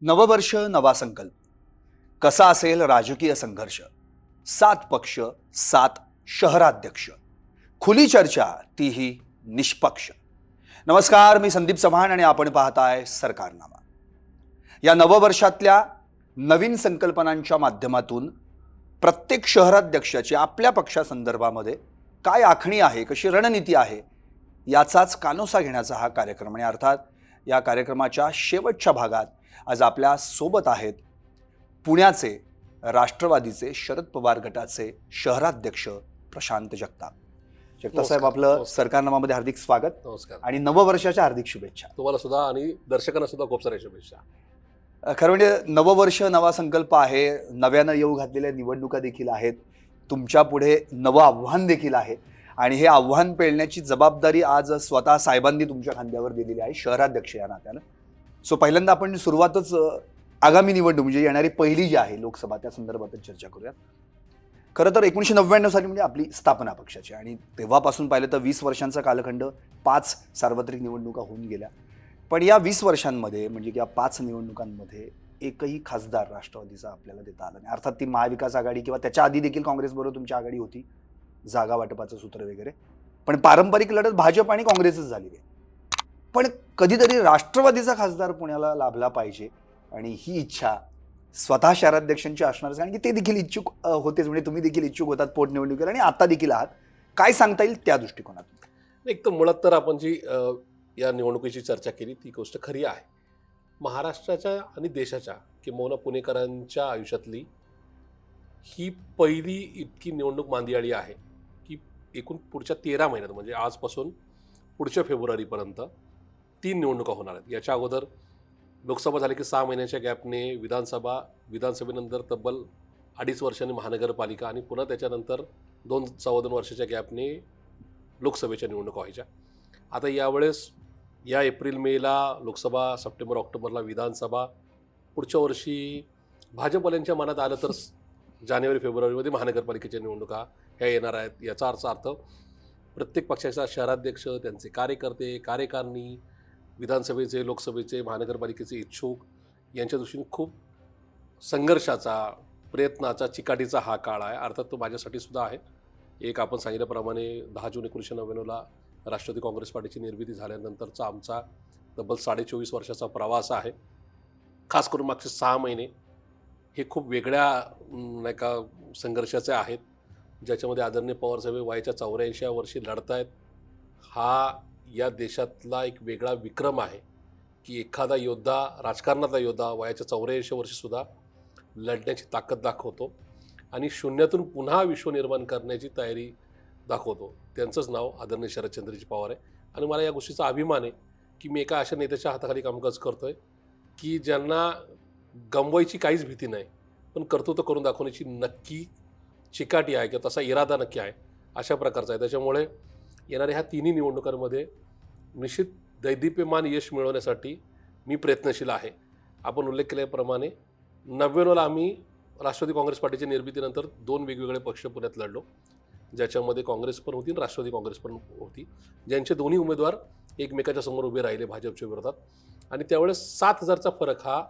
नववर्ष नवा संकल्प. कसा असेल राजकीय संघर्ष? सात पक्ष सात शहराध्यक्ष. खुली चर्चा तीही निष्पक्ष. नमस्कार मी संदीप चव्हाण आणि आपण पाहताय सरकारनामा. या नववर्षातल्या नवीन संकल्पनांच्या माध्यमातून प्रत्येक शहराध्यक्षाची आपल्या पक्षासंदर्भामध्ये काय आखणी आहे कशी रणनीती आहे याचाच कानोसा घेण्याचा हा कार्यक्रम. आणि अर्थात या कार्यक्रमाच्या शेवटच्या भागात आज आपल्यासोबत आहेत पुण्याचे राष्ट्रवादीचे शरद पवार गटाचे शहराध्यक्ष प्रशांत जगताप. जगताप साहेब. आपलं. सरकारनामामध्ये हार्दिक स्वागत नमस्कार. आणि नववर्षाच्या हार्दिक शुभेच्छा. तुम्हाला सुद्धा आणि दर्शकांना सुद्धा खूप साऱ्या शुभेच्छा. खरं म्हणजे नववर्ष नवा संकल्प आहे. नव्यानं येऊ घातलेल्या निवडणुका देखील आहेत. तुमच्यापुढे नवं आव्हान देखील आहे. आणि हे आव्हान पेलण्याची जबाबदारी आज स्वतः साहेबांनी तुमच्या खांद्यावर दिलेली आहे. शहराध्यक्ष या नात्यानं. सो पहिल्यांदा आपण सुरुवातच आगामी निवडणूक म्हणजे येणारी पहिली जी आहे लोकसभा त्या संदर्भातच चर्चा करूयात. खरं तर एकोणीशे नव्याण्णव साली म्हणजे आपली स्थापना पक्षाची आणि तेव्हापासून पाहिलं तर वीस वर्षांचा कालखंड पाच सार्वत्रिक निवडणुका होऊन गेल्या. पण या वीस वर्षांमध्ये म्हणजे या पाच निवडणुकांमध्ये एकही खासदार राष्ट्रवादीचा आपल्याला देता आला नाही. अर्थात ती महाविकास आघाडी किंवा त्याच्या आधी देखील काँग्रेसबरोबर तुमची आघाडी होती जागा वाटपाचं सूत्र वगैरे. पण पारंपरिक लढत भाजप आणि काँग्रेसच झालेली आहे. पण कधीतरी राष्ट्रवादीचा खासदार पुण्याला लाभला पाहिजे आणि ही इच्छा स्वतः शहराध्यक्षांची असणारच कारण की ते देखील इच्छुक होतेच. म्हणजे तुम्ही देखील इच्छुक होतात पोटनिवडणुकीला आणि आता देखील आहात. काय सांगता येईल त्या दृष्टिकोनातून? एक तर मुळात तर आपण जी या निवडणुकीची चर्चा केली ती गोष्ट खरी आहे. महाराष्ट्राच्या आणि देशाच्या किंवा पुणेकरांच्या आयुष्यातली ही पहिली इतकी निवडणूक मांदियाळी आहे की एकूण पुढच्या तेरा महिन्यात म्हणजे आजपासून पुढच्या फेब्रुवारीपर्यंत तीन निवडणुका होणार आहेत. याच्या अगोदर लोकसभा झाली की सहा महिन्याच्या गॅपने विधानसभा विधानसभेनंतर तब्बल अडीच वर्षांनी महानगरपालिका आणि पुन्हा त्याच्यानंतर दोन सव्वा दोन वर्षाच्या गॅपने लोकसभेच्या निवडणुका व्हायच्या. आता यावेळेस या एप्रिल मेला लोकसभा सप्टेंबर ऑक्टोबरला विधानसभा पुढच्या वर्षी भाजपवाल्यांच्या मनात आलं तर जानेवारी फेब्रुवारीमध्ये महानगरपालिकेच्या निवडणुका ह्या येणार आहेत याचा अर्थ अर्थ प्रत्येक पक्षाचा शहराध्यक्ष त्यांचे कार्यकर्ते कार्यकारिणी विधानसभेचे लोकसभेचे महानगरपालिकेचे इच्छुक यांच्या दृष्टीने खूप संघर्षाचा प्रयत्नाचा चिकाटीचा हा काळ आहे. अर्थात तो माझ्यासाठी सुद्धा आहे. एक आपण सांगितल्याप्रमाणे दहा जून एकोणीसशे नव्याण्णवला राष्ट्रवादी काँग्रेस पार्टीची निर्मिती झाल्यानंतरचा आमचा तब्बल साडेचोवीस वर्षाचा प्रवास आहे. खास करून मागचे सहा महिने हे खूप वेगळ्या नाही का संघर्षाचे आहेत. ज्याच्यामध्ये आदरणीय पवारसाहेब वयाच्या चौऱ्याऐंशी वर्षी लढत आहेत हा या देशातला एक वेगळा विक्रम आहे की एखादा योद्धा राजकारणातला योद्धा वयाच्या चौऱ्याऐंशी वर्षीसुद्धा लढण्याची ताकद दाखवतो आणि शून्यातून पुन्हा विश्व निर्माण करण्याची तयारी दाखवतो. त्यांचंच नाव आदरणीय शरदचंद्रजी पवार आहे. आणि मला या गोष्टीचा अभिमान आहे की मी एका अशा नेत्याच्या हाताखाली कामकाज करतो आहे की ज्यांना गमवायची काहीच भीती नाही पण कर्तृत्व करून दाखवण्याची नक्की चिकाटी आहे किंवा तसा इरादा नक्की आहे अशा प्रकारचा आहे. त्याच्यामुळे येणाऱ्या ह्या तिन्ही निवडणुकांमध्ये निश्चित दैदिप्यमान यश मिळवण्यासाठी मी प्रयत्नशील आहे. आपण उल्लेख केल्याप्रमाणे नव्याण्णवला आम्ही राष्ट्रवादी काँग्रेस पार्टीच्या निर्मितीनंतर दोन वेगवेगळे पक्ष पुण्यात लढलो. ज्याच्यामध्ये काँग्रेस पण होती आणि राष्ट्रवादी काँग्रेस पण होती. ज्यांचे दोन्ही उमेदवार एकमेकाच्या समोर उभे राहिले भाजपच्या विरोधात. आणि त्यावेळेस सात हजारचा फरक हा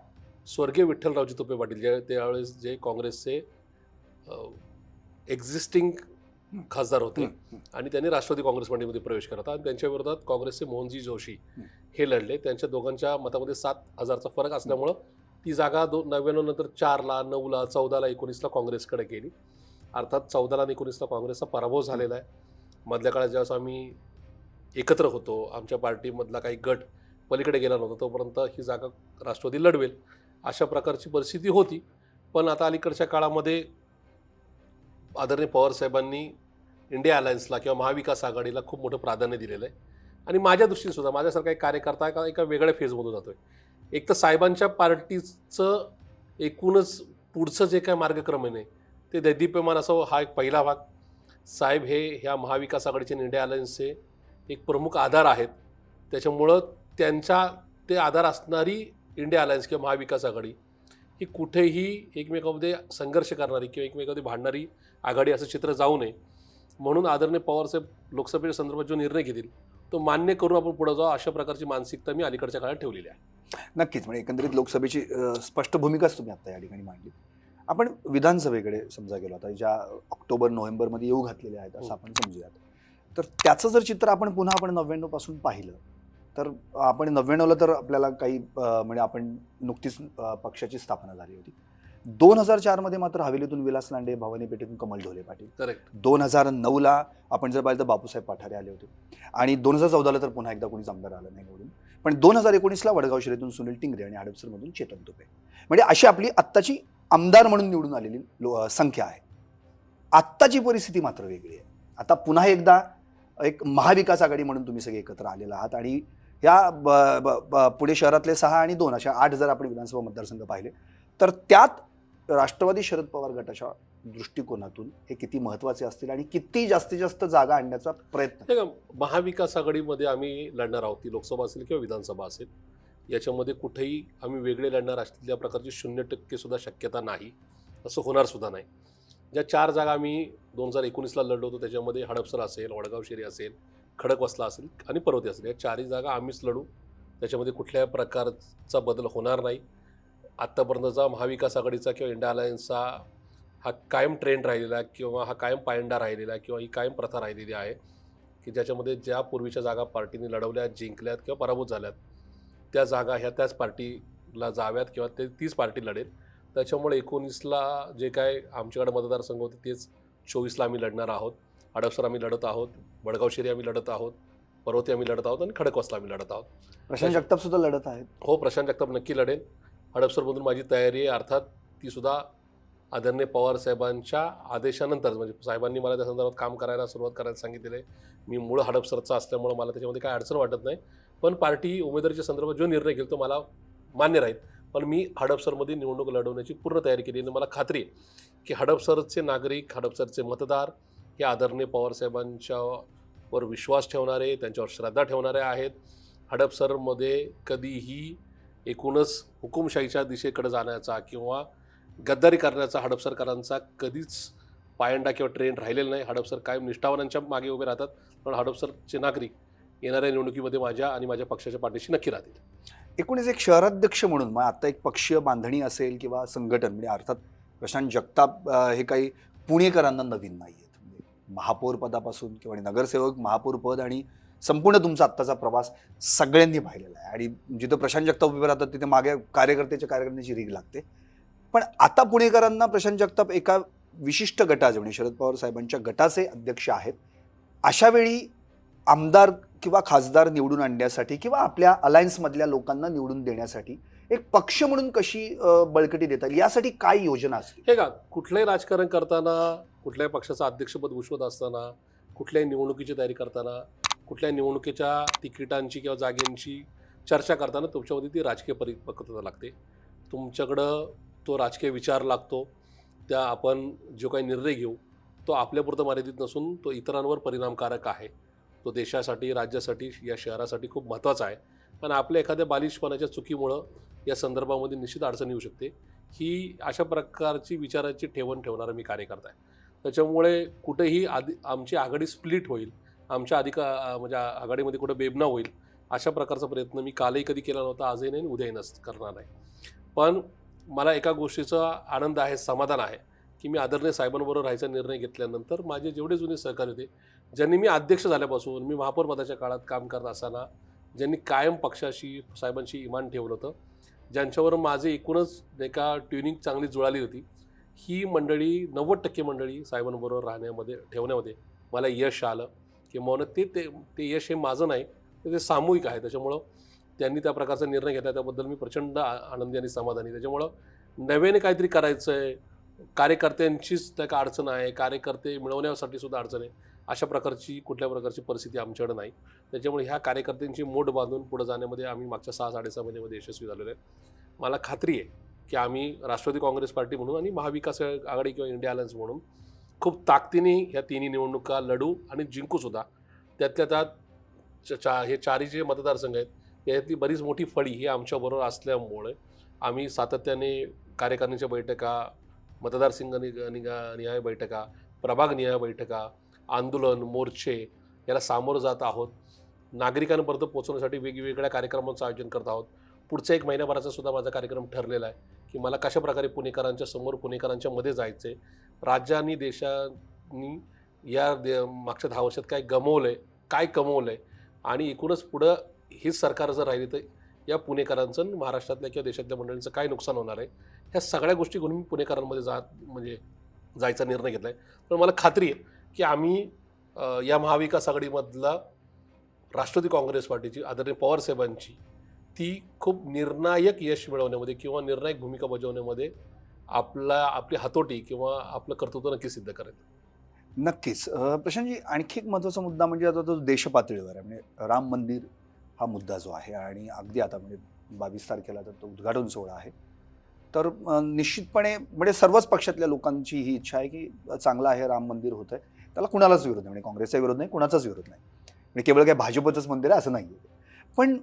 स्वर्गीय विठ्ठलरावजी तुपे पाटील ज्या त्यावेळेस जे काँग्रेसचे एक्झिस्टिंग खासदार होते. आणि त्यांनी राष्ट्रवादी काँग्रेस पार्टीमध्ये प्रवेश करता आणि त्यांच्या विरोधात काँग्रेसचे मोहनजी जोशी हे लढले. त्यांच्या दोघांच्या मतामध्ये सात हजारचा फरक असल्यामुळं ती जागा दो नव्याण्णव नंतर चारला नऊला चौदाला एकोणीसला काँग्रेसकडे गेली. अर्थात चौदाला आणि एकोणीसला काँग्रेसचा पराभव झालेला आहे. मधल्या काळात ज्यावेळेस आम्ही एकत्र होतो आमच्या पार्टीमधला काही गट पलीकडे गेला नव्हता तोपर्यंत ही जागा राष्ट्रवादी लढवेल अशा प्रकारची परिस्थिती होती. पण आता अलीकडच्या काळामध्ये आदरणीय पवारसाहेबांनी इंडिया अलायन्सला किंवा महाविकास आघाडीला खूप मोठं प्राधान्य दिलेलं आहे. आणि माझ्या दृष्टीने सुद्धा माझ्यासारखा एक कार्यकर्ता एका एका वेगळ्या फेजमधून जातो आहे एक तर साहेबांच्या पार्टीचं एकूणच पुढचं जे काय मार्गक्रमण आहे ते दैदिप्यमान असं हा एक पहिला भाग. साहेब हे ह्या महाविकास आघाडीचे इंडिया अलायन्सचे एक प्रमुख आधार आहेत. त्याच्यामुळं त्यांच्या ते आधार असणारी इंडिया अलायन्स किंवा महाविकास आघाडी ही कुठेही एकमेकामध्ये संघर्ष करणारी किंवा एकमेकामध्ये भांडणारी आघाडी असं चित्र जाऊ नये. म्हणून आदरणीय पवारसाहेब लोकसभेच्या संदर्भात जो निर्णय घेतील तो मान्य करून आपण पुढे जाऊ अशा प्रकारची मानसिकता मी अलीकडच्या काळात ठेवलेली आहे. नक्कीच म्हणजे एकंदरीत लोकसभेची स्पष्ट भूमिकाच तुम्ही आता या ठिकाणी मांडली. आपण विधानसभेकडे समजा गेलो आता ज्या ऑक्टोबर नोव्हेंबरमध्ये येऊ घातलेल्या आहेत असं हो. आपण समजूयात. तर त्याचं जर चित्र आपण पुन्हा आपण नव्याण्णवपासून पाहिलं तर आपण नव्याण्णवला तर आपल्याला काही म्हणजे आपण नुकतीच पक्षाची स्थापना झाली होती. दोन हजार चारमध्ये मात्र हवेलीतून विलास लांडे भवानी पेठेतून कमल ढोले पाटील. करेक्ट दोन हजार नऊला आपण जर पाहिलं तर बापूसाहेब पठारे आले होते. आणि दोन हजार चौदाला तर पुन्हा एकदा कोणीच आमदार आलं नाही निवडून. पण दोन हजार एकोणीसला वडगाव शिरेतून सुनील टिंगरे आणि हडपसरमधून चेतन तुपे. म्हणजे अशी आपली आत्ताची आमदार म्हणून निवडून आलेली लो संख्या आहे. आत्ताची परिस्थिती मात्र वेगळी आहे. आता पुन्हा एकदा एक महाविकास आघाडी म्हणून तुम्ही सगळे एकत्र आलेला आहात आणि या पुणे शहरातले सहा आणि दोन अशा आठ जर आपण विधानसभा मतदारसंघ पाहिले तर त्यात राष्ट्रवादी शरद पवार गटाच्या दृष्टिकोनातून हे किती महत्त्वाचे असतील आणि किती जास्तीत जास्त जागा आणण्याचा प्रयत्न? महाविकास आघाडीमध्ये आम्ही लढणार आहोत. ती लोकसभा असेल किंवा विधानसभा असेल. याच्यामध्ये कुठेही आम्ही वेगळे लढणार असलेल्या प्रकारची शून्य टक्के सुद्धा शक्यता नाही. असं होणार सुद्धा नाही. ज्या चार जागा आम्ही दोन हजार एकोणीसला लढलो होतो त्याच्यामध्ये हडपसर असेल वडगाव शेरी असेल खडकवासला असेल आणि पर्वती असेल. या चारही जागा आम्हीच लढू. त्याच्यामध्ये कुठल्या प्रकारचा बदल होणार नाही. आत्तापर्यंतचा महाविकास आघाडीचा किंवा इंडिया अलायन्सचा हा कायम ट्रेंड राहिलेला किंवा हा कायम पायंडा राहिलेला किंवा ही कायम प्रथा राहिलेली आहे की ज्याच्यामध्ये ज्या पूर्वीच्या जागा पार्टीने लढवल्यात जिंकल्यात किंवा पराभूत झाल्यात त्या जागा ह्या त्याच पार्टीला जाव्यात किंवा ते तीच पार्टी लढेल. त्याच्यामुळे एकोणीसला जे काय आमच्याकडे मतदारसंघ होते तेच चोवीसला आम्ही लढणार आहोत. हडपसर आम्ही लढत आहोत वडगाव शिरी आम्ही लढत आहोत पर्वती आम्ही लढत आहोत आणि खडकवासला आम्ही लढत आहोत. प्रशांत जगताप सुद्धा लढत आहेत. हो प्रशांत जगताप नक्की लढेल. हडपसरमधून माझी तयारी आहे. अर्थात तीसुद्धा आदरणीय पवार साहेबांच्या आदेशानंतर म्हणजे साहेबांनी मला त्या संदर्भात काम करायला सुरुवात करायला सांगितलेलं आहे. मी मूळ हडपसरचा असल्यामुळं मला त्याच्यामध्ये काय अडचण वाटत नाही. पण पार्टी उमेदवारीच्या संदर्भात जो निर्णय घेईल तो मला मान्य राहील. पण मी हडपसरमध्ये निवडणूक लढवण्याची पूर्ण तयारी केली आणि मला खात्री आहे की हडपसरचे नागरिक हडपसरचे मतदार हे आदरणीय पवार साहेबांच्यावर विश्वास ठेवणारे त्यांच्यावर श्रद्धा ठेवणारे आहेत. हडपसरमध्ये कधीही एकूणच हुकुमशाहीच्या दिशेकडे जाण्याचा किंवा गद्दारी करण्याचा हडपसरकरांचा कधीच पायंडा किंवा ट्रेंड राहिलेला नाही. हडपसर कायम निष्ठावानांच्या मागे उभे राहतात. पण हडपसरचे नागरिक येणाऱ्या निवडणुकीमध्ये माझ्या आणि माझ्या पक्षाच्या पाठीशी नक्की राहतील. एकूणच एक शहराध्यक्ष म्हणून मग आता एक पक्षीय बांधणी असेल किंवा संघटन म्हणजे अर्थात प्रशांत जगताप हे काही पुणेकरांना नवीन नाही आहेत म्हणजे महापौर पदापासून किंवा नगरसेवक महापौर पद आणि संपूर्ण तुमचा आत्ताचा प्रवास सगळ्यांनी पाहिलेला आहे. आणि जिथं प्रशांत जगताप उभे राहतात तिथे मागे कार्यकर्त्याच्या कार्यकर्त्याची रीग लागते. पण आता पुणेकरांना प्रशांत जगताप एका विशिष्ट गटाचे म्हणजे शरद पवार साहेबांच्या गटाचे अध्यक्ष आहेत अशा वेळी आमदार किंवा खासदार निवडून आणण्यासाठी किंवा आपल्या अलायन्समधल्या लोकांना निवडून देण्यासाठी एक पक्ष म्हणून कशी बळकटी देता येईल? यासाठी काय योजना असते हे का कुठलंही राजकारण करताना कुठल्याही पक्षाचं अध्यक्षपद भूषवत असताना कुठल्याही निवडणुकीची तयारी करताना कुठल्या निवडणुकीच्या तिकिटांची किंवा जागेंची चर्चा करताना तुमच्यामध्ये ती राजकीय परिपक्वता लागते. तुमच्याकडं तो राजकीय विचार लागतो. त्या आपण जो काही निर्णय घेऊ तो आपल्यापुरतं मर्यादित नसून तो इतरांवर परिणामकारक आहे. तो देशासाठी राज्यासाठी या शहरासाठी खूप महत्त्वाचा आहे. पण आपल्या एखाद्या बालिशपणाच्या चुकीमुळं या संदर्भामध्ये निश्चित अडचण येऊ शकते. ही अशा प्रकारची विचाराची ठेवण ठेवणारा मी कार्यकर्ता आहे. त्याच्यामुळे कुठेही आधी आमची आघाडी स्प्लिट होईल. आमच्या अधिका म्हणजे आघाडीमध्ये कुठं बेबना होईल अशा प्रकारचा प्रयत्न मी कालही कधी केला नव्हता आजही नाही उद्याही नस करणार नाही पण मला एका गोष्टीचा आनंद आहे समाधान आहे की मी आदरणीय साहेबांबरोबर राहायचा निर्णय घेतल्यानंतर माझे जेवढे जुने सहकारी होते ज्यांनी मी अध्यक्ष झाल्यापासून मी महापौरपदाच्या काळात काम करत असताना ज्यांनी कायम पक्षाशी साहेबांशी इमान ठेवलं होतं ज्यांच्यावर माझे एकूणच एका ट्युनिंग चांगली जुळाली होती ही मंडळी नव्वद टक्के मंडळी साहेबांबरोबर राहण्यामध्ये ठेवण्यामध्ये मला यश आलं. किंवा ते ते ते यश हे माझं नाही तर ते सामूहिक आहे. त्याच्यामुळं त्यांनी त्या प्रकारचा निर्णय घेतला. त्याबद्दल मी प्रचंड आनंदी आणि समाधानी. त्याच्यामुळं नव्याने काहीतरी करायचं आहे कार्यकर्त्यांचीच त्या का अडचण आहे कार्यकर्ते मिळवण्यासाठी सुद्धा अडचण आहे अशा प्रकारची कुठल्या प्रकारची परिस्थिती आमच्याकडे नाही. त्याच्यामुळे ह्या कार्यकर्त्यांची मोठ बांधून पुढे जाण्यामध्ये आम्ही मागच्या सहा साडेसहा महिन्यामध्ये यशस्वी झालेलो आहे. मला खात्री आहे की आम्ही राष्ट्रवादी काँग्रेस पार्टी म्हणून आणि महाविकास आघाडी किंवा इंडिया अलायन्स म्हणून खूप ताकदीने ह्या तिन्ही निवडणुका लढू आणि जिंकूसुद्धा त्यातल्या त्यात चा हे चारही जे मतदारसंघ आहेत यातली बरीच मोठी फळी ही आमच्याबरोबर असल्यामुळे आम्ही सातत्याने कार्यकारिणीच्या बैठका मतदारसंघ निग- निगा निहाय बैठका प्रभाग निहाय बैठका आंदोलन मोर्चे याला सामोरं जात आहोत. नागरिकांपर्यंत पोहोचवण्यासाठी वेगवेगळ्या कार्यक्रमांचं आयोजन करत आहोत. पुढचा एक महिन्याभराचा सुद्धा माझा कार्यक्रम ठरलेला आहे की मला कशा प्रकारे पुणेकरांच्या समोर पुणेकरांच्या मध्ये जायचं आहे राज्य देशांनी या दे मागच्या दहा वर्षात काय गमवलं आहे काय कमवलं आहे आणि एकूणच पुढं हीच सरकार जर राहिली तर या पुणेकरांचं आणि महाराष्ट्रातल्या किंवा देशातल्या मंडळींचं काय नुकसान होणार आहे? ह्या सगळ्या गोष्टी घेऊन मी पुणेकरांमध्ये जात म्हणजे जायचा निर्णय घेतला आहे पण मला खात्री आहे की आम्ही या महाविकास आघाडीमधला राष्ट्रवादी काँग्रेस पार्टीची आदरणीय पवारसाहेबांची ती खूप निर्णायक यश मिळवण्यामध्ये किंवा निर्णायक भूमिका बजावण्यामध्ये आपला आपली हातोटी किंवा आपलं कर्तृत्व नक्की सिद्ध करेल. नक्कीच. प्रशांतजी आणखी एक महत्त्वाचा मुद्दा म्हणजे आता तो देशपातळीवर आहे. म्हणजे राम मंदिर हा मुद्दा जो आहे आणि अगदी आता म्हणजे बावीस तारखेला तर तो उद्घाटन सोहळा आहे. तर निश्चितपणे म्हणजे सर्वच पक्षातल्या लोकांची ही इच्छा आहे की चांगलं आहे राम मंदिर होतं आहे त्याला कुणालाच विरोध नाही. म्हणजे काँग्रेसचा विरोध नाही कुणाचाच विरोध नाही. म्हणजे केवळ काय भाजपचंच मंदिर आहे असं नाही पण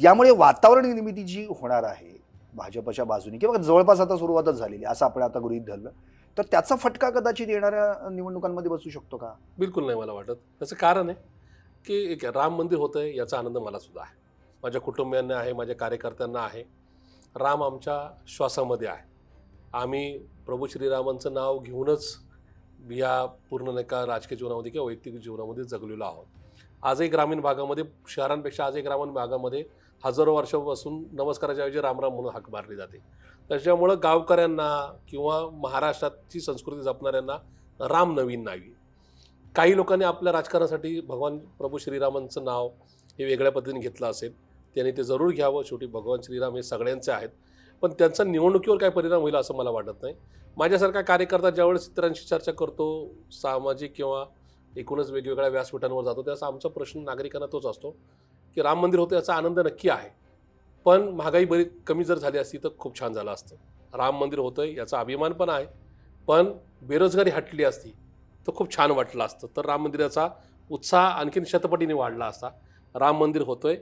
यामुळे वातावरण निर्मिती जी होणार आहे भाजपच्या बाजूने किंवा जवळपास आता सुरुवातच झालेली असं आपण आता गृहीत धरलं तर त्याचा फटका कदाचित येणाऱ्या निवडणुकांमध्ये बसू शकतो का? बिलकुल नाही मला वाटत. त्याचं कारण आहे की एक राम मंदिर होतं आहे याचा आनंद मला सुद्धा आहे. माझ्या कुटुंबियांना आहे माझ्या कार्यकर्त्यांना आहे. राम आमच्या श्वासामध्ये आहे. आम्ही प्रभू श्रीरामांचं नाव घेऊनच या पूर्ण नाही का राजकीय जीवनामध्ये किंवा वैयक्तिक जीवनामध्ये जगलेलो आहोत. आजही ग्रामीण भागामध्ये शहरांपेक्षा आजही ग्रामीण भागामध्ये हजारो वर्षापासून नमस्काराच्या ऐवजी रामराम म्हणून हाक मारली जाते. त्याच्यामुळं गावकऱ्यांना किंवा महाराष्ट्राची संस्कृती जपणाऱ्यांना राम नवीन नाही काही लोकांनी आपल्या राजकारणासाठी भगवान प्रभू श्रीरामांचं नाव हे वेगळ्या पद्धतीने घेतलं असेल त्यांनी ते जरूर घ्यावं. शेवटी भगवान श्रीराम हे सगळ्यांचे आहेत. पण त्यांचा निवडणुकीवर काय परिणाम होईल असं मला वाटत नाही. माझ्यासारखा कार्यकर्ता ज्यावेळेस इतरांशी चर्चा करतो सामाजिक किंवा एकूणच वेगवेगळ्या व्यासपीठांवर जातो. त्याचा आमचा प्रश्न नागरिकांना तोच असतो की राम मंदिर होतं याचा आनंद नक्की आहे. पण महागाई बरी कमी जर झाली असती तर खूप छान झालं असतं. राम मंदिर होतं याचा अभिमान पण आहे. पण बेरोजगारी हटली असती तर खूप छान वाटलं असतं. तर राम मंदिराचा उत्साह आणखीन शतपटीने वाढला असता. राम मंदिर होतोय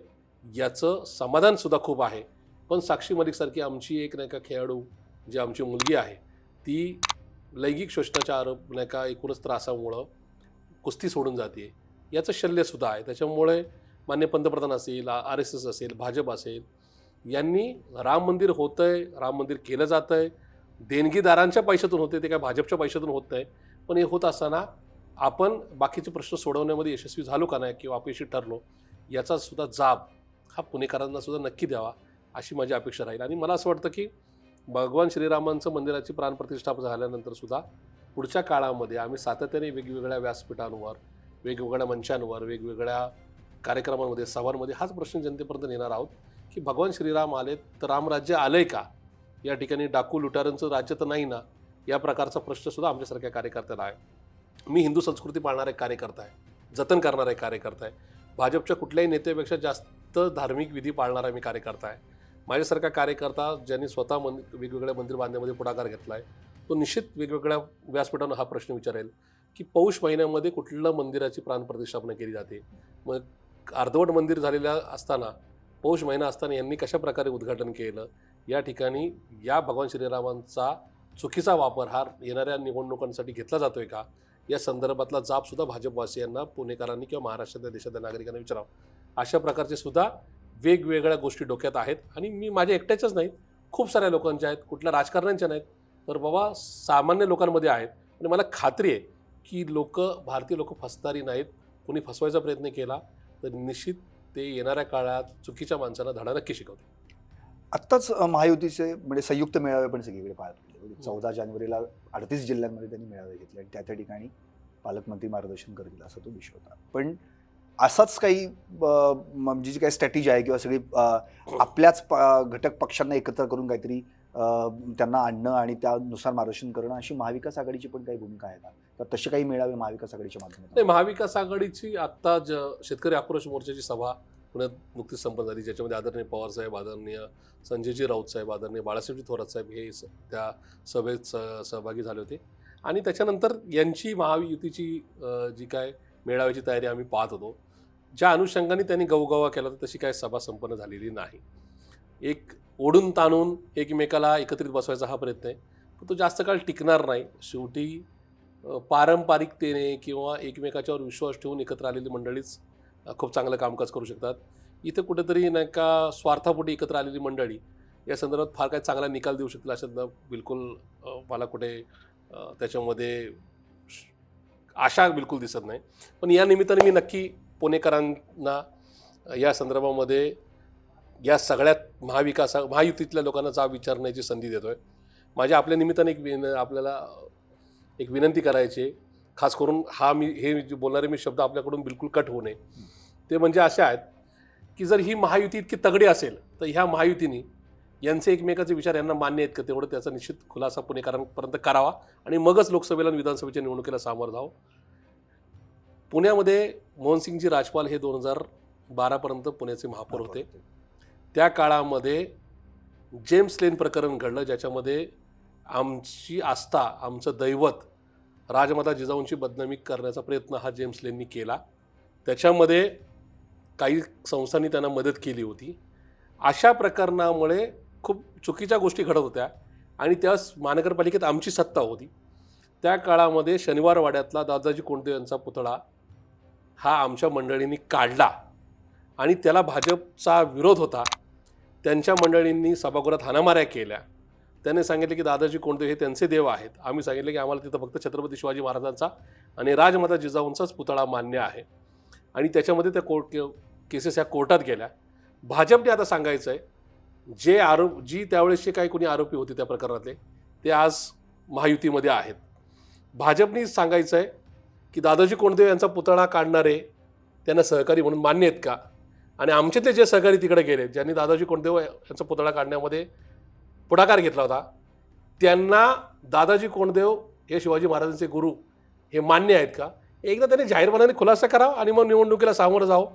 याचं समाधानसुद्धा खूप आहे. पण साक्षी मलिकसारखी आमची एक नाही का खेळाडू जी आमची मुलगी आहे ती लैंगिक शोषणाच्या आरोप नाही का एकूणच त्रासामुळं कुस्ती सोडून जाते. याचं शल्यसुद्धा आहे. त्याच्यामुळे मान्य पंतप्रधान असेल आर एस एस असेल भाजप असेल यांनी राम मंदिर होतं आहे राम मंदिर केलं जातं आहे देणगीदारांच्या पैशातून होते ते काय भाजपच्या पैशातून होत नाही पण हे होत असताना आपण बाकीचे प्रश्न सोडवण्यामध्ये यशस्वी झालो का नाही किंवा अपयशी ठरलो याचा सुद्धा जाब हा पुणेकरांना सुद्धा नक्की द्यावा अशी माझी अपेक्षा राहील. आणि मला असं वाटतं की भगवान श्रीरामांचं मंदिराची प्राणप्रतिष्ठापना झाल्यानंतर सुद्धा पुढच्या काळामध्ये आम्ही सातत्याने वेगवेगळ्या व्यासपीठांवर वेगवेगळ्या मंचांवर वेगवेगळ्या कार्यक्रमांमध्ये सभांमध्ये हाच प्रश्न जनतेपर्यंत नेणार आहोत की भगवान श्रीराम आले तर रामराज्य आलंय का? या ठिकाणी डाकू लुटारांचं राज्य तर नाही ना? या प्रकारचा प्रश्नसुद्धा आमच्यासारख्या कार्यकर्त्याला आहे. मी हिंदू संस्कृती पाळणारा एक कार्यकर्ता आहे जतन करणारा एक कार्यकर्ता आहे. भाजपच्या कुठल्याही नेत्यापेक्षा जास्त धार्मिक विधी पाळणारा मी कार्यकर्ता आहे. माझ्यासारखा कार्यकर्ता ज्यांनी स्वतः मन वेगवेगळ्या मंदिर बांधण्यामध्ये पुढाकार घेतला आहे तो निश्चित वेगवेगळ्या व्यासपीठानं हा प्रश्न विचारेल की पौष महिन्यामध्ये कुठल्या मंदिराची प्राणप्रतिष्ठापना केली जाते? मग अर्धवट मंदिर झालेलं असताना पौष महिना असताना यांनी कशा प्रकारे उद्घाटन केलं? या ठिकाणी या भगवान श्रीरामांचा चुकीचा वापर हा येणाऱ्या निवडणुकांसाठी घेतला जातोय का? या संदर्भातला जाबसुद्धा भाजपवासियांना पुणेकरांनी किंवा महाराष्ट्रातल्या देशातल्या नागरिकांना विचारावं. अशा प्रकारचे सुद्धा वेगवेगळ्या गोष्टी डोक्यात आहेत आणि मी माझ्या एकट्याच्याच नाहीत. खूप साऱ्या लोकांच्या आहेत कुठल्या राजकारण्यांच्या नाहीत. तर बाबा सामान्य लोकांमध्ये आहेत. आणि मला खात्री आहे की लोक भारतीय लोक फसणारी नाहीत. कोणी फसवायचा प्रयत्न केला तर निश्चित ते येणाऱ्या काळात चुकीच्या माणसांना धडा नक्की शिकवते आत्ताच महायुतीचे म्हणजे संयुक्त मेळावे पण सगळीकडे पार पडले म्हणजे चौदा जानेवारीला अडतीस जिल्ह्यांमध्ये त्यांनी मेळावे घेतले आणि त्या त्या ठिकाणी पालकमंत्री मार्गदर्शन करतील असा तो विषय होता. पण असाच काही म्हणजे जी काही स्ट्रॅटेजी आहे किंवा सगळी आपल्याच प- घटक पक्षांना एकत्र करून काहीतरी त्यांना आणणं आणि त्यानुसार मार्गदर्शन करणं अशी महाविकास आघाडीची पण काही भूमिका आहे का? तर तसे काही मेळावे महाविकास आघाडीच्या नाही महाविकास आघाडीची आत्ता ज शेतकरी आक्रोश मोर्चाची सभा पुण्यात नुकतीच संपन्न झाली ज्याच्यामध्ये आदरणीय पवार साहेब आदरणीय संजयजी राऊत साहेब आदरणीय बाळासाहेबजी थोरात साहेब हे त्या सभेत स- सहभागी झाले होते. आणि त्याच्यानंतर यांची महायुतीची जी काय मेळाव्याची तयारी आम्ही पाहत होतो ज्या अनुषंगाने त्यांनी गवगवा केला तर तशी काय सभा संपन्न झालेली नाही. एक ओढून ताणून एकमेकाला एकत्रित बसवायचा हा प्रयत्न आहे. पण तो जास्त काळ टिकणार नाही. शेवटी पारंपरिकतेने किंवा एकमेकाच्यावर विश्वास ठेवून एकत्र आलेली मंडळीच खूप चांगलं कामकाज करू शकतात. इथं कुठेतरी नाही का स्वार्थापोटी एकत्र आलेली मंडळी या संदर्भात फार काही चांगला निकाल देऊ शकतील असं बिलकुल मला कुठे त्याच्यामध्ये आशा बिलकुल दिसत नाही. पण या निमित्ताने मी नक्की पुणेकरांना या संदर्भामध्ये या सगळ्यात महाविकासा महायुतीतल्या लोकांना जाब विचारण्याची संधी देतोय. माझ्या आपल्या निमित्ताने एक विन आपल्याला एक विनंती करायची खास करून हा मी हे बोलणारे मी शब्द आपल्याकडून बिलकुल कट होऊ नये. ते म्हणजे असे आहेत की जर ही महायुती इतकी तगडी असेल तर ह्या महायुतीने यांचे एकमेकाचे विचार यांना मान्य आहेत का तेवढं त्याचा निश्चित खुलासा पुणेकरांपर्यंत करावा आणि मगच लोकसभेला आणि विधानसभेच्या निवडणुकीला सामोरं जावं. पुण्यामध्ये मोहनसिंगजी राजपाल हे दोन हजार बारापर्यंत पुण्याचे महापौर होते. त्या काळामध्ये जेम्स लेन प्रकरण घडलं ज्याच्यामध्ये आमची आस्था आमचं दैवत राजमाता जिजाऊंची बदनामी करण्याचा प्रयत्न हा जेम्स लेननी केला. त्याच्यामध्ये काही संस्थांनी त्यांना मदत केली होती. अशा प्रकरणामुळे खूप चुकीच्या गोष्टी घडत होत्या आणि त्यास महानगरपालिकेत आमची सत्ता होती. त्या काळामध्ये शनिवार वाड्यातला दादाजी कोंडदेव यांचा पुतळा हा आमच्या मंडळींनी काढला आणि त्याला भाजपचा विरोध होता. त्यांच्या मंडळींनी सभागृहात हाणामाऱ्या केल्या. त्यांनी सांगितले की दादाजी कोणते हे त्यांचे देव आहेत. आम्ही सांगितले की आम्हाला तिथं फक्त छत्रपती शिवाजी महाराजांचा आणि राजमाता जिजाऊंचाच पुतळा मान्य आहे. आणि त्याच्यामध्ये त्या कोर्ट केसेस ह्या कोर्टात गेल्या. भाजपने आता सांगायचं आहे जे आरोप जी त्यावेळेसचे काही कोणी आरोपी होते त्या प्रकरणातले ते आज महायुतीमध्ये आहेत. भाजपने सांगायचं आहे की दादाजी कोणदेव यांचा पुतळा काढणारे त्यांना सहकारी म्हणून मान्य आहेत का? आणि आमच्यातले जे सहकारी तिकडे गेले ज्यांनी दादाजी कोंडदेव यांचा पुतळा काढण्यामध्ये पुढाकार घेतला होता त्यांना दादाजी कोंडदेव हे शिवाजी महाराजांचे गुरु हे मान्य आहेत का? एकदा त्यांनी जाहीरपणाने खुलासा करावा आणि मग निवडणुकीला सामोरं जावं.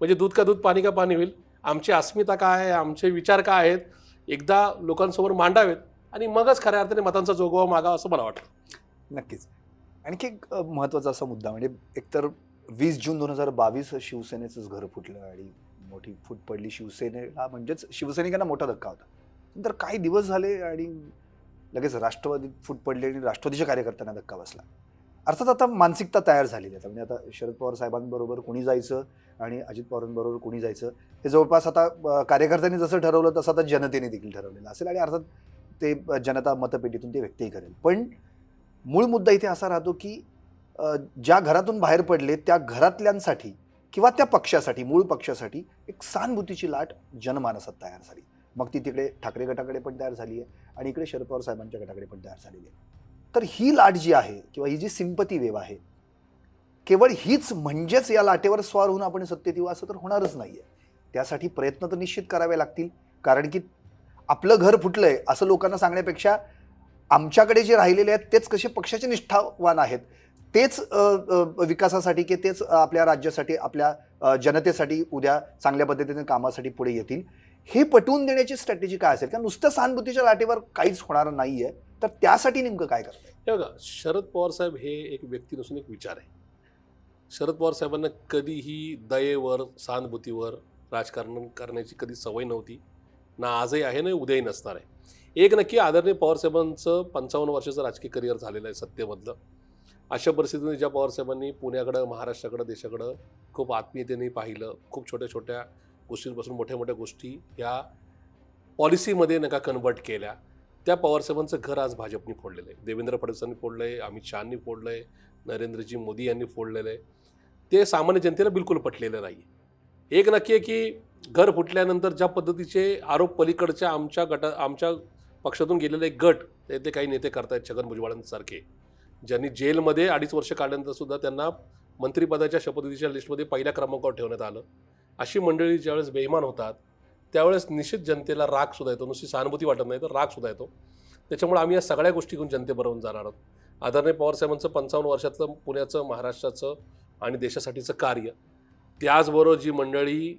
म्हणजे दूध का दूध पाणी का पाणी होईल? आमची अस्मिता काय आहे? आमचे विचार काय आहेत? एकदा लोकांसमोर मांडावेत आणि मगच खऱ्या अर्थाने मतांचा जोगवा मागावा असं मला वाटतं. नक्कीच. आणखी एक महत्त्वाचा असा मुद्दा म्हणजे एकतर वीस जून दोन हजार बावीस शिवसेनेचंच घर फुटलं आणि मोठी फूट पडली शिवसेनेला. म्हणजेच शिवसैनिकांना मोठा धक्का होता. नंतर काही दिवस झाले आणि लगेच राष्ट्रवादीत फूट पडली आणि राष्ट्रवादीच्या कार्यकर्त्यांना धक्का बसला. अर्थात आता मानसिकता तयार झालेली आहे. आता म्हणजे आता शरद पवार साहेबांबरोबर कोणी जायचं आणि अजित पवारांबरोबर कोणी जायचं हे जवळपास आता कार्यकर्त्यांनी जसं ठरवलं तसं आता जनतेने देखील ठरवलेलं असेल आणि अर्थात ते जनता मतपेटीतून ते व्यक्तही करेल. पण मूळ मुद्दा इथे असा राहतो की ज्या घरातून बाहेर पडले त्या घरातल्यांसाठी किंवा त्या पक्षासाठी मूळ पक्षासाठी एक सहानुभूतीची लाट जनमानसात तयार झाली. मग ती तिकडे ठाकरे गटाकडे पण तयार झाली आहे आणि इकडे शरद पवार साहेबांच्या गटाकडे पण तयार झालेली आहे. तर ही लाट जी आहे किंवा ही जी सिंपती वेव आहे केवळ हीच म्हणजेच या लाटेवर स्वार होऊन आपण सत्तेत येऊ असं तर होणारच नाही आहे त्यासाठी प्रयत्न तर निश्चित करावे लागतील. कारण की आपलं घर फुटलंय असं लोकांना सांगण्यापेक्षा आमच्याकडे जे राहिलेले आहेत तेच कसे पक्षाचे निष्ठावान आहेत? तेच विकासासाठी की तेच आपल्या राज्यासाठी आपल्या जनतेसाठी उद्या चांगल्या पद्धतीने कामासाठी पुढे येतील. हे पटवून देण्याची स्ट्रॅटेजी काय असेल? कारण नुसतं सहानुभूतीच्या लाटेवर काहीच होणार नाही आहे तर त्यासाठी नेमकं काय करतं हे बघा शरद पवार साहेब हे एक व्यक्ती नसून एक विचार आहे. शरद पवार साहेबांना कधीही दयेवर सहानुभूतीवर राजकारण करण्याची कधी सवय नव्हती. ना आजही आहे ना उद्याही नसणार आहे. एक नक्की आदरणीय पवार साहेबांचं पंचावन्न वर्षाचं राजकीय करिअर झालेलं आहे सत्तेमधलं. अशा परिस्थितीने ज्या पवारसाहेबांनी पुण्याकडं महाराष्ट्राकडं देशाकडं खूप आत्मीयतेने पाहिलं खूप छोट्या छोट्या गोष्टींपासून मोठ्या मोठ्या गोष्टी ह्या पॉलिसीमध्ये नका कन्वर्ट केल्या. त्या पवारसाहेबांचं घर आज भाजपने फोडलेलं आहे. देवेंद्र फडणवीसांनी फोडलं आहे अमित शहानी फोडलं आहे नरेंद्रजी मोदी यांनी फोडलेलं आहे. ते सामान्य जनतेला बिलकुल पटलेलं नाही एक नक्की आहे की घर फुटल्यानंतर ज्या पद्धतीचे आरोप पलीकडच्या आमच्या गटा आमच्या पक्षातून गेलेले एक गट ते काही नेते करतायत छगन भुजबळांसारखे. ज्यांनी जेलमध्ये अडीच वर्ष काढल्यानंतर सुद्धा त्यांना मंत्रिपदाच्या शपथविधीच्या लिस्टमध्ये पहिल्या क्रमांकावर ठेवण्यात आलं. अशी मंडळी ज्यावेळेस बेईमान होतात त्यावेळेस निश्चित जनतेला राग सुद्धा येतो. नुसती सहानुभूती वाटत नाही तर राग सुद्धा येतो. त्याच्यामुळे आम्ही या सगळ्या गोष्टी घेऊन जनतेबरोबर जाणार आहोत. आदरणीय पवारसाहेबांचं पंचावन्न वर्षातलं पुण्याचं महाराष्ट्राचं आणि देशासाठीचं कार्य. त्याचबरोबर जी मंडळी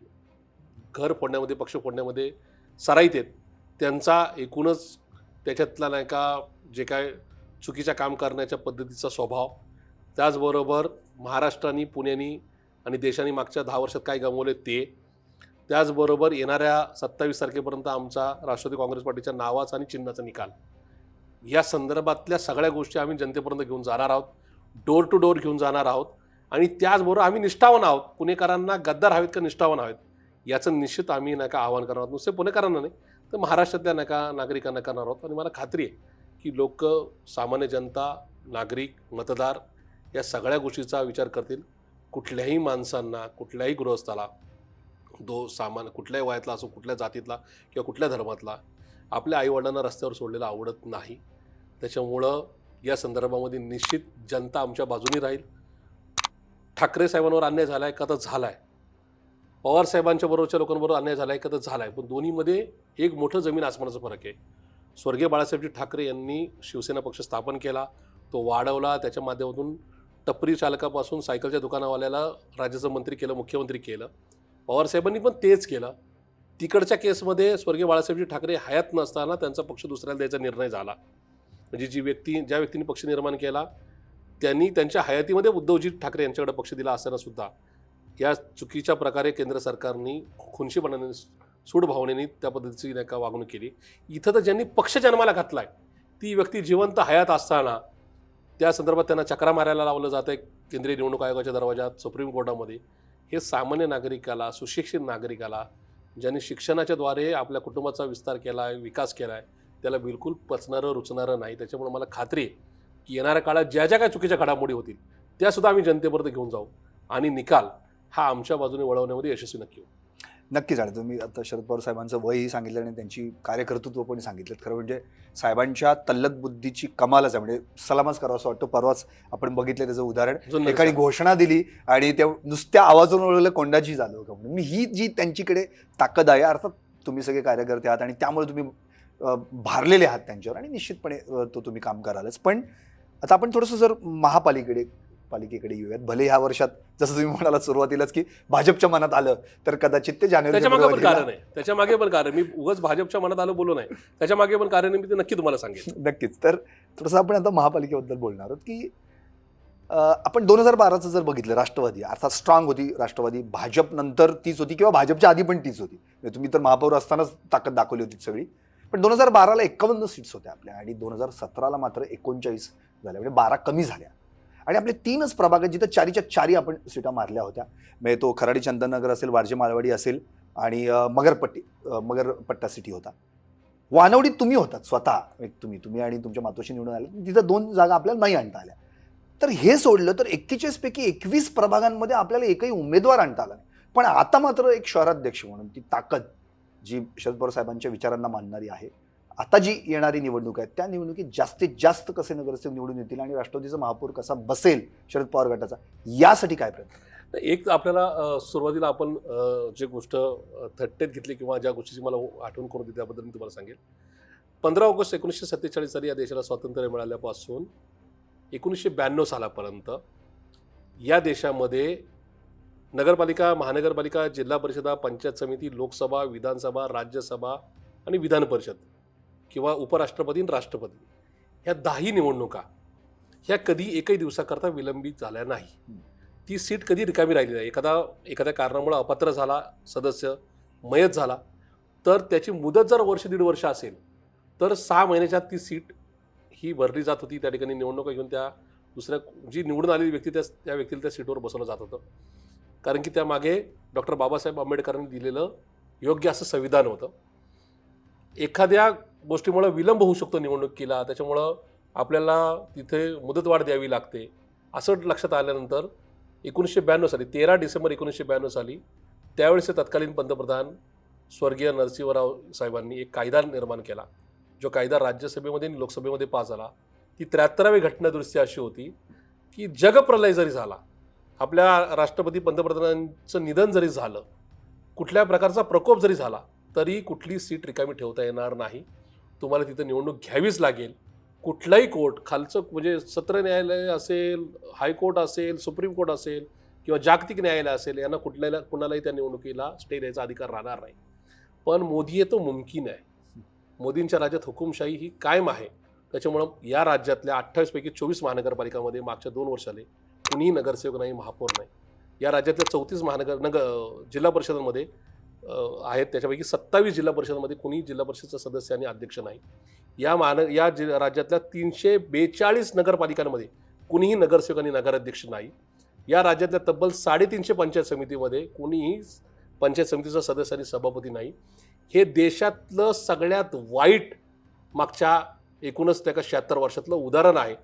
घर फोडण्यामध्ये पक्ष फोडण्यामध्ये सराईत आहेत त्यांचा एकूणच त्याच्यातला नाही का जे काय चुकीच्या काम करण्याच्या पद्धतीचा स्वभाव. त्याचबरोबर महाराष्ट्राने पुण्यानी आणि देशाने मागच्या दहा वर्षात काय गमवले ते. त्याचबरोबर येणाऱ्या सत्तावीस तारखेपर्यंत आमचा राष्ट्रवादी काँग्रेस पार्टीच्या नावाचा आणि चिन्हाचा निकाल. या संदर्भातल्या सगळ्या गोष्टी आम्ही जनतेपर्यंत घेऊन जाणार आहोत. डोर टू डोर घेऊन जाणार आहोत. आणि त्याचबरोबर आम्ही निष्ठावान आहोत. पुणेकरांना गद्दार हवेत का निष्ठावान हवेत? याचं निश्चित आम्ही नाही का आवाहन करणार आहोत. नुसते पुणेकरांना नाही तर महाराष्ट्रातल्या नाही का नागरिकांना करणार आहोत. आणि मला खात्री आहे की लोक सामान्य जनता नागरिक मतदार या सगळ्या गोष्टीचा विचार करतील. कुठल्याही माणसांना कुठल्याही गृहस्थाला दो सामान कुठल्याही वयातला असो कुठल्या जातीतला किंवा कुठल्या धर्मातला आपल्या आईवडिलांना रस्त्यावर सोडलेला आवडत नाही. त्याच्यामुळं या संदर्भामध्ये निश्चित जनता आमच्या बाजूनी राहील. ठाकरे साहेबांवर अन्याय झाला आहे का तर झाला आहे पवार साहेबांच्या बरोबरच्या लोकांबरोबर अन्याय झाला आहे का तर झाला आहे पण दोन्हीमध्ये एक मोठं जमीन आसमानाचा फरक आहे. स्वर्गीय बाळासाहेबजी ठाकरे यांनी शिवसेना पक्ष स्थापन केला. तो वाढवला. त्याच्या माध्यमातून टपरी चालकापासून सायकलच्या दुकानावाल्याला राज्याचं मंत्री केलं मुख्यमंत्री केलं. पवारसाहेबांनी पण तेच केलं. तिकडच्या केसमध्ये स्वर्गीय बाळासाहेबजी ठाकरे हयात नसताना त्यांचा पक्ष दुसऱ्याला द्यायचा निर्णय झाला. म्हणजे जी व्यक्ती ज्या व्यक्तीने पक्ष निर्माण केला त्यांनी त्यांच्या हयातीमध्ये उद्धवजी ठाकरे यांच्याकडे पक्ष दिला असताना सुद्धा या चुकीच्या प्रकारे केंद्र सरकारनी खुनशीपणाने सूडभावनेने त्या पद्धतीची नाही का वागणूक केली. इथं तर ज्यांनी पक्ष जन्माला घातलाय ती व्यक्ती जिवंत हयात असताना त्या संदर्भात त्यांना चक्रा मारायला लावलं जातं आहे केंद्रीय निवडणूक आयोगाच्या दरवाजात सुप्रीम कोर्टामध्ये. हे सामान्य नागरिकाला सुशिक्षित नागरिकाला ज्यांनी शिक्षणाच्या द्वारे आपल्या कुटुंबाचा विस्तार केला आहे विकास केला आहे त्याला बिलकुल पचणारं रुचणारं नाही. त्याच्यामुळे मला खात्री आहे की येणाऱ्या काळात ज्या ज्या काय चुकीच्या घडामोडी होतील त्यासुद्धा आम्ही जनतेपर्यंत घेऊन जाऊ. आणि निकाल हा आमच्या बाजूने वळवण्यामध्ये यशस्वी नक्की होऊ. नक्कीच आणि तुम्ही आता शरद पवार साहेबांचं वयही सांगितलं आणि त्यांची कार्यकर्तृत्व पण सांगितलं. खरं म्हणजे साहेबांच्या तल्लक बुद्धीची कमालच आहे. म्हणजे सलामच करावं असं वाटतं. परवाच आपण बघितलं त्याचं उदाहरण. साहेब. घोषणा दिली आणि त्या नुसत्या आवाजावरून ओळखलं कोंडाची झालं. का म्हणून मी ही जी त्यांच्याकडे ताकद आहे अर्थात तुम्ही सगळे कार्यकर्ते आहात आणि त्यामुळे तुम्ही भारलेले आहात त्यांच्यावर आणि निश्चितपणे तो तुम्ही काम करालच. पण आता आपण थोडंसं जर महापालिकेकडे पालिकेकडे येऊयात. भले ह्या वर्षात जसं तुम्ही म्हणालात सुरुवातीलाच की भाजपच्या मनात आलं तर कदाचित ते जानेवारी त्याच्यामागे पण कारण आहे. त्याच्यामागे पण कारण. मी उगाच भाजपच्या मनात आलं बोलू नाही त्याच्यामागे पण कारण मी ते नक्की तुम्हाला सांगेन. नक्कीच. तर थोडंसं आपण आता महापालिकेबद्दल बोलणार आहोत की आपण दोन हजार बाराचं जर बघितलं राष्ट्रवादी अर्थात स्ट्रॉंग होती राष्ट्रवादी भाजप नंतर तीच होती किंवा भाजपच्या आधी पण तीच होती. म्हणजे तुम्ही तर महापौर असतानाच ताकद दाखवली होती सगळी. पण दोन हजार बाराला एकावन्न सीट्स होत्या आपल्या आणि दोन हजार सतराला मात्र एकोणचाळीस झाल्या. म्हणजे बारा कमी झाल्या. आणि आपले तीनच प्रभाग आहेत जिथं चारीच्या चारी आपण सीटा मारल्या होत्या. म्हणजे तो खराडी चंदननगर असेल वारजे मालवाडी असेल आणि मगरपट्टी मगरपट्टा सिटी होता. वानवडीत तुम्ही होतात स्वतः. एक तुम्ही तुम्ही आणि तुमच्या मातोशी निवडून आले तिथं दोन जागा आपल्याला नाही आणता आल्या. तर हे सोडलं तर एक्केचाळीसपैकी एकवीस प्रभागांमध्ये आपल्याला एकही उमेदवार आणता आला पण आता मात्र एक शहराध्यक्ष म्हणून ती ताकद जी शरद पवार साहेबांच्या विचारांना मानणारी आहे आता जी येणारी निवडणूक आहे त्या निवडणुकीत जास्तीत जास्त कसे नगरसेवक निवडून येतील आणि राष्ट्रवादीचा महापौर कसा बसेल शरद पवार गटाचा यासाठी काय प्रयत्न? एक आपल्याला सुरुवातीला आपण जे गोष्ट थट्टेत घेतली किंवा ज्या गोष्टीची मला आठवण करून दिली त्याबद्दल मी तुम्हाला सांगेल. पंधरा ऑगस्ट एकोणीसशे सत्तेचाळीस साली या देशाला स्वातंत्र्य मिळाल्यापासून एकोणीसशे ब्याण्णव सालापर्यंत या देशामध्ये नगरपालिका महानगरपालिका जिल्हा परिषदा पंचायत समिती लोकसभा विधानसभा राज्यसभा आणि विधान परिषद किंवा उपराष्ट्रपती आणि राष्ट्रपती ह्या दहाही निवडणुका ह्या कधी एकही दिवसाकरता विलंबित झाल्या नाही. ती सीट कधी रिकामी राहिली नाही. एखादा एखाद्या कारणामुळे अपात्र झाला सदस्य मयत झाला तर त्याची मुदत जर वर्ष दीड वर्ष असेल तर सहा महिन्याच्या आत ती सीट ही भरली जात होती. त्या ठिकाणी निवडणुका घेऊन त्या दुसऱ्या जी निवडून आलेली व्यक्ती त्या त्या व्यक्तीला त्या सीटवर बसवलं जात होतं. कारण की त्यामागे डॉक्टर बाबासाहेब आंबेडकरांनी दिलेलं योग्य असं संविधान होतं. एखाद्या गोष्टीमुळे विलंब होऊ शकतो निवडणुकीला त्याच्यामुळं आपल्याला तिथे मुदतवाढ द्यावी लागते असं लक्षात आल्यानंतर एकोणीसशे ब्याण्णव साली तेरा डिसेंबर एकोणीसशे ब्याण्णव साली त्यावेळेचे तत्कालीन पंतप्रधान स्वर्गीय नरसिंहराव साहेबांनी एक कायदा निर्माण केला. जो कायदा राज्यसभेमध्ये आणि लोकसभेमध्ये पास झाला. ती त्र्याहत्तरावी घटनादृष्टी अशी होती की जगप्रलय जरी झाला आपल्या राष्ट्रपती पंतप्रधानांचं निधन जरी झालं कुठल्या प्रकारचा प्रकोप जरी झाला तरी कुठली सीट रिकामी ठेवता येणार नाही. तुम्हाला तिथं निवडणूक घ्यावीच लागेल. कुठलाही कोर्ट खालचं म्हणजे सत्र न्यायालय असेल हायकोर्ट असेल सुप्रीम कोर्ट असेल किंवा जागतिक न्यायालय असेल यांना कुठल्याला कुणालाही त्या निवडणुकीला स्टे द्यायचा अधिकार राहणार नाही. पण मोदी हे तो मुमकिन आहे. मोदींच्या राज्यात हुकुमशाही ही कायम आहे. त्याच्यामुळं या राज्यातल्या अठ्ठावीसपैकी चोवीस महानगरपालिकामध्ये मागच्या दोन वर्षाले कुणीही नगरसेवक नाही महापौर नाही. या राज्यातल्या चौतीस महानगर नगर जिल्हा परिषदांमध्ये आहेत. त्याच्यापैकी सत्तावीस जिल्हा परिषदामध्ये कुणीही जिल्हा परिषदचा सदस्य आणि अध्यक्ष नाही. या महान या जि राज्यातल्या तीनशे बेचाळीस नगरपालिकांमध्ये कुणीही नगरसेवक आणि नगराध्यक्ष नाही. या राज्यातल्या तब्बल साडेतीनशे पंचायत समितीमध्ये कुणीही पंचायत समितीचा सदस्य आणि सभापती नाही. हे देशातलं सगळ्यात वाईट मागच्या एकूणच त्या शहात्तर वर्षातलं उदाहरण आहे.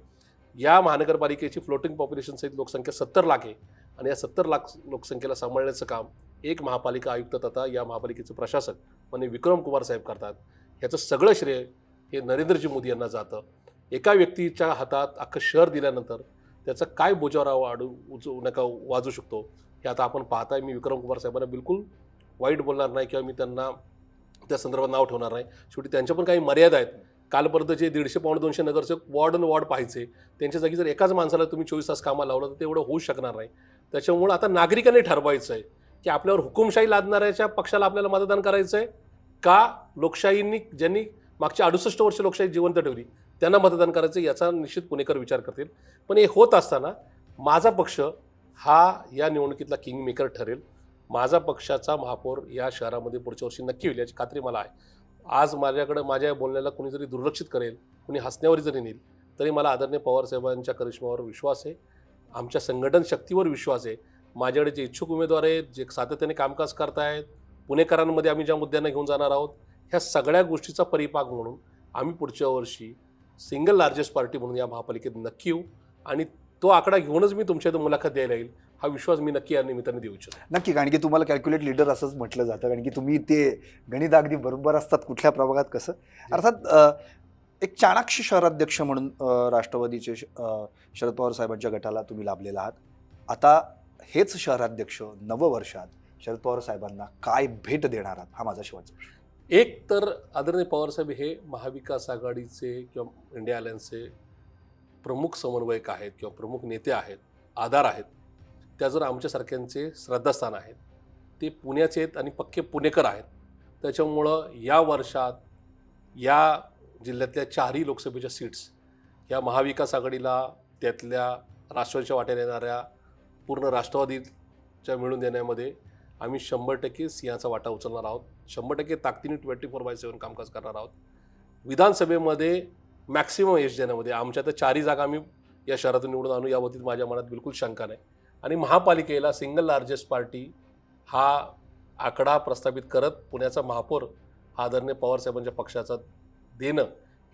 या महानगरपालिकेची फ्लोटिंग पॉप्युलेशन सहित लोकसंख्या सत्तर लाख आहे. आणि या सत्तर लाख लोकसंख्येला सांभाळण्याचं काम एक महापालिका आयुक्त तथा या महापालिकेचे प्रशासक म्हणजे विक्रम कुमार साहेब करतात. ह्याचं सगळं श्रेय हे नरेंद्रजी मोदी यांना जातं. एका व्यक्तीच्या हातात अख्खं शहर दिल्यानंतर त्याचा काय बोजारा वाढू उचू नका वाजू शकतो. हे आता आपण पाहताय. मी विक्रम कुमार साहेबांना बिलकुल वाईट बोलणार नाही किंवा मी त्यांना त्या संदर्भात नाव ठेवणार नाही. शेवटी त्यांच्या पण काही मर्यादा आहेत. कालपर्यंत जे दीडशे पावणे दोनशे नगरसेवक वॉर्ड अन वॉर्ड पाहायचे त्यांच्या जागी जर एकाच माणसाला तुम्ही चोवीस तास कामाला लावलं तर ते एवढं होऊ शकणार नाही. त्याच्यामुळं आता नागरिकांनी ठरवायचं आहे की आपल्यावर हुकुमशाही लादणाऱ्याच्या पक्षाला आपल्याला मतदान करायचं आहे का लोकशाहींनी ज्यांनी मागच्या अडुसष्ट वर्ष लोकशाही जिवंत ठेवली त्यांना मतदान करायचं याचा निश्चित पुणेकर विचार करतील. पण हे होत असताना माझा पक्ष हा या निवडणुकीतला किंग मेकर ठरेल. माझा पक्षाचा महापौर या शहरामध्ये पुढच्या वर्षी नक्की होईल याची खात्री मला आहे. आज माझ्याकडं माझ्या बोलण्याला कुणी जरी दुर्लक्षित करेल कुणी हसण्यावर जरी नेईल तरी मला आदरणीय पवारसाहेबांच्या करिश्मावर विश्वास आहे. आमच्या संघटन शक्तीवर विश्वास आहे. माझ्याकडे जे इच्छुक उमेदवार आहेत जे सातत्याने कामकाज करतायत पुणेकरांमध्ये आम्ही ज्या मुद्द्यांना घेऊन जाणार आहोत ह्या सगळ्या गोष्टीचा परिपाक म्हणून आम्ही पुढच्या वर्षी सिंगल लार्जेस्ट पार्टी म्हणून या महापालिकेत नक्की येऊ आणि तो आकडा घेऊनच मी तुमच्या इथं मुलाखत द्यायला येईल हा विश्वास मी नक्की या निमित्ताने देऊ इच्छितो. नक्की कारण की तुम्हाला कॅल्क्युलेट लीडर असंच म्हटलं जातं कारण की तुम्ही ते गणित अगदी बरोबर असतात कुठल्या प्रभागात कसं? अर्थात एक चाणाक्ष शहराध्यक्ष म्हणून राष्ट्रवादीचे शरद पवार साहेबांच्या गटाला तुम्ही लाभलेला आहात. आता हेच शहराध्यक्ष नववर्षात शरद पवार साहेबांना काय भेट देणार आहात? हा माझा शेवटचा प्रश्न. एक तर आदरणीय पवारसाहेब हे महाविकास आघाडीचे किंवा इंडिया अलायन्सचे प्रमुख समन्वयक आहेत किंवा प्रमुख नेते आहेत आधार आहेत. त्या जर आमच्यासारख्यांचे श्रद्धास्थान आहेत ते पुण्याचे आहेत आणि पक्के पुणेकर आहेत. त्याच्यामुळं या वर्षात या जिल्ह्यातल्या चारही लोकसभेच्या सीट्स या महाविकास आघाडीला त्यातल्या राष्ट्रवादीच्या वाट्याला येणाऱ्या पूर्ण राष्ट्रवादीच्या मिळून देण्यामध्ये आम्ही शंभर टक्के सिंहाचा वाटा उचलणार आहोत. शंभर टक्के ताकदीने ट्वेंटी फोर बाय सेवन कामकाज करणार आहोत. विधानसभेमध्ये मॅक्सिमम यश देण्यामध्ये आमच्या तर चारही जागा आम्ही या शहरातून निवडून आणू याबाबतीत माझ्या मनात बिलकुल शंका नाही. आणि महापालिकेला सिंगल लार्जेस्ट पार्टी हा आकडा प्रस्थापित करत पुण्याचा महापौर हा आदरणीय पवारसाहेबांच्या पक्षाचा देणं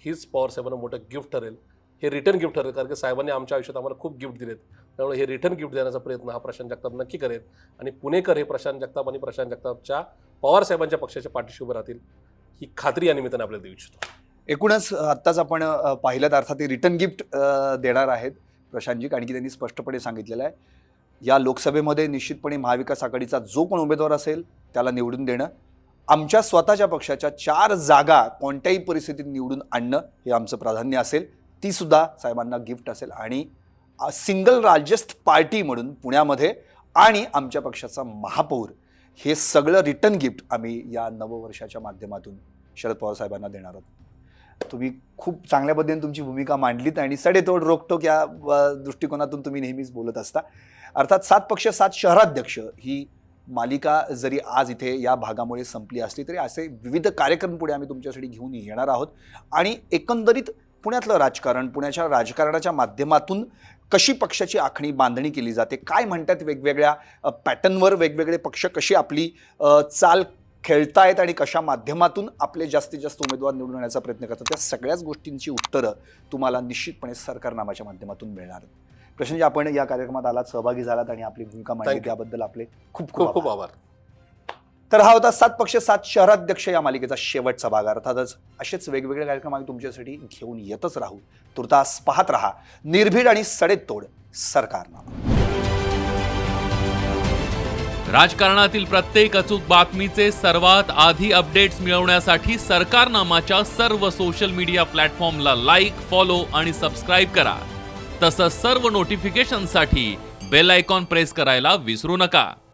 हीच पवारसाहेबांना मोठं गिफ्ट ठरेल. हे रिटर्न गिफ्ट ठरेल कारण की साहेबांनी आमच्या आयुष्यात आम्हाला खूप गिफ्ट दिलेत. त्यामुळे हे रिटर्न गिफ्ट देण्याचा प्रयत्न हा प्रशांत जगताप नक्की करेल. आणि पुणेकर हे प्रशांत जगताप आणि प्रशांत जगतापच्या पवार साहेबांच्या पक्षाच्या पाठीशी उभे राहतील ही खात्री या निमित्ताने आपल्याला देऊ इच्छितो. एकूणच आत्ताच आपण अ, पाहिलं अर्थात ते रिटर्न गिफ्ट देणार आहेत प्रशांतजी कारण की त्यांनी स्पष्टपणे सांगितलेलं आहे. या लोकसभेमध्ये निश्चितपणे महाविकास आघाडीचा जो कोण उमेदवार असेल त्याला निवडून देणं आमच्या स्वतःच्या पक्षाच्या चार जागा कोणत्याही परिस्थितीत निवडून आणणं हे आमचं प्राधान्य असेल. तीसुद्धा साहेबांना गिफ्ट असेल. आणि सिंगल लार्जेस्ट पार्टी म्हणून पुण्यामध्ये आणि आमच्या पक्षाचा महापौर हे सगळं रिटर्न गिफ्ट आम्ही या नववर्षाच्या माध्यमातून शरद पवार साहेबांना देणार आहोत. तुम्ही खूप चांगल्या पद्धतीने तुमची भूमिका मांडलीत आणि सडेतोड रोखटोक या दृष्टिकोनातून तुम्ही नेहमीच बोलत असता. अर्थात सात पक्ष सात शहराध्यक्ष ही मालिका जरी आज इथे या भागामुळे संपली असली तरी असे विविध कार्यक्रम पुढे आम्ही तुमच्यासाठी घेऊन येणार आहोत. आणि एकंदरीत पुण्यातलं राजकारण पुण्याच्या राजकारणाच्या माध्यमातून कशी पक्षाची आखणी बांधणी केली जाते? काय म्हणतात वेगवेगळ्या पॅटर्नवर वेगवेगळे पक्ष? कशी आपली चाल खेळतायत आणि कशा माध्यमातून आपले जास्तीत जास्त उमेदवार निवडून आणण्याचा प्रयत्न करतात? त्या सगळ्याच गोष्टींची उत्तरं तुम्हाला निश्चितपणे सरकारनामाच्या माध्यमातून मिळणार आहेत. प्रश्नजी आपण या कार्यक्रमात आलात सहभागी झालात आणि आपली भूमिका मांडली. त्याबद्दल आपले खूप खूप खूप. आभार. तर हा होता सात पक्ष सात शहराध्यक्ष या मालिकेचा शेवटचा भाग. अर्थातच असेच वेगवेगळे कार्यक्रम आम्ही तुमच्यासाठी घेऊन येतच राहू. तुर्तास पाहत राहा. निर्भीड आणि सडेतोड सरकारनामा राजकारणातील प्रत्येक अचूक बातमीचे सर्वात आधी अपडेट्स मिळवण्यासाठी सरकारनामाच्या सर्व सोशल मीडिया प्लॅटफॉर्मला लाईक फॉलो आणि सबस्क्राईब करा. तसंच सर्व नोटिफिकेशनसाठी बेल आयकॉन प्रेस करायला विसरू नका.